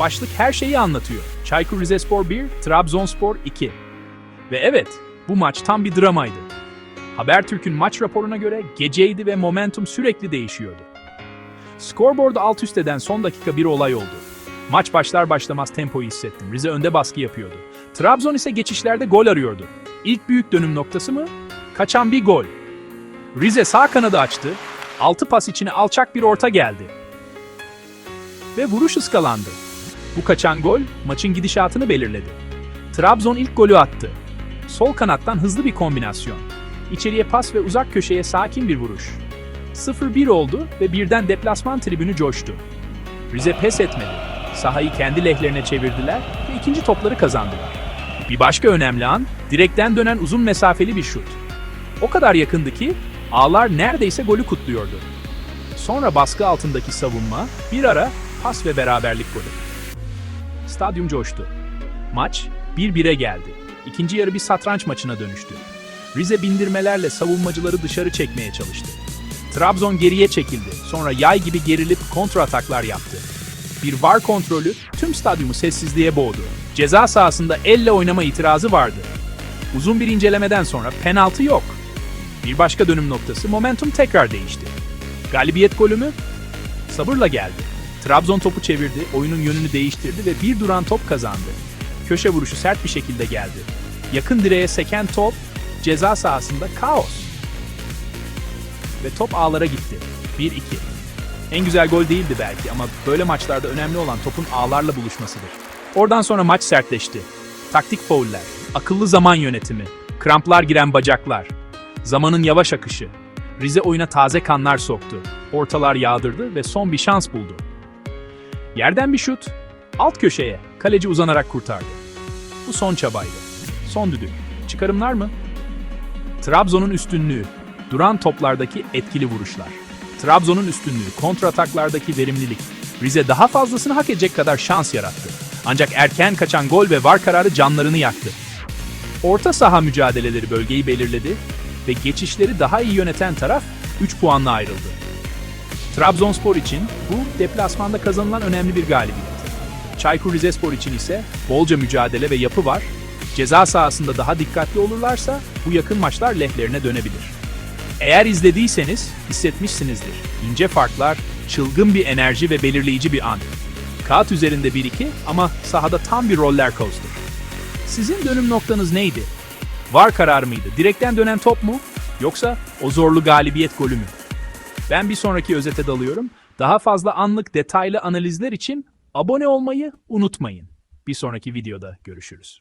Başlık her şeyi anlatıyor. Çaykur Rizespor 1, Trabzonspor 2. Ve evet, bu maç tam bir dramaydı. Habertürk'ün maç raporuna göre geceydi ve momentum sürekli değişiyordu. Scoreboard'u alt üst eden son dakika bir olay oldu. Maç başlar başlamaz tempoyu hissettim. Rize önde baskı yapıyordu. Trabzon ise geçişlerde gol arıyordu. İlk büyük dönüm noktası mı? Kaçan bir gol. Rize sağ kanadı açtı. Altı pas içine alçak bir orta geldi. Ve vuruş ıskalandı. Bu kaçan gol maçın gidişatını belirledi. Trabzon ilk golü attı. Sol kanattan hızlı bir kombinasyon. İçeriye pas ve uzak köşeye sakin bir vuruş. 0-1 oldu ve birden deplasman tribünü coştu. Rize pes etmedi. Sahayı kendi lehlerine çevirdiler ve ikinci topları kazandılar. Bir başka önemli an, direkten dönen uzun mesafeli bir şut. O kadar yakındı ki ağlar neredeyse golü kutluyordu. Sonra baskı altındaki savunma, bir ara pas ve beraberlik golü. Stadyum coştu. Maç 1-1'e geldi. İkinci yarı bir satranç maçına dönüştü. Rize bindirmelerle savunmacıları dışarı çekmeye çalıştı. Trabzon geriye çekildi. Sonra yay gibi gerilip kontra ataklar yaptı. Bir var kontrolü tüm stadyumu sessizliğe boğdu. Ceza sahasında elle oynama itirazı vardı. Uzun bir incelemeden sonra penaltı yok. Bir başka dönüm noktası momentum tekrar değişti. Galibiyet golü mü? Sabırla geldi. Trabzon topu çevirdi, oyunun yönünü değiştirdi ve bir duran top kazandı. Köşe vuruşu sert bir şekilde geldi. Yakın direğe seken top, ceza sahasında kaos. Ve top ağlara gitti. 1-2. En güzel gol değildi belki ama böyle maçlarda önemli olan topun ağlarla buluşmasıdır. Oradan sonra maç sertleşti. Taktik fauller, akıllı zaman yönetimi, kramplar giren bacaklar, zamanın yavaş akışı. Rize oyuna taze kanlar soktu. Ortalar yağdırdı ve son bir şans buldu. Yerden bir şut, alt köşeye, kaleci uzanarak kurtardı. Bu son çabaydı. Son düdük. Çıkarımlar mı? Trabzon'un üstünlüğü, duran toplardaki etkili vuruşlar. Trabzon'un üstünlüğü, kontrataklardaki verimlilik. Rize daha fazlasını hak edecek kadar şans yarattı. Ancak erken kaçan gol ve var kararı canlarını yaktı. Orta saha mücadeleleri bölgeyi belirledi ve geçişleri daha iyi yöneten taraf 3 puanla ayrıldı. Trabzonspor için bu deplasmanda kazanılan önemli bir galibiyet. Çaykur Rizespor için ise bolca mücadele ve yapı var. Ceza sahasında daha dikkatli olurlarsa bu yakın maçlar lehlerine dönebilir. Eğer izlediyseniz hissetmişsinizdir. İnce farklar, çılgın bir enerji ve belirleyici bir an. Kağıt üzerinde 1-2 ama sahada tam bir roller coaster. Sizin dönüm noktanız neydi? Var karar mıydı? Direkten dönen top mu? Yoksa o zorlu galibiyet golü mü? Ben bir sonraki özete dalıyorum. Daha fazla anlık detaylı analizler için abone olmayı unutmayın. Bir sonraki videoda görüşürüz.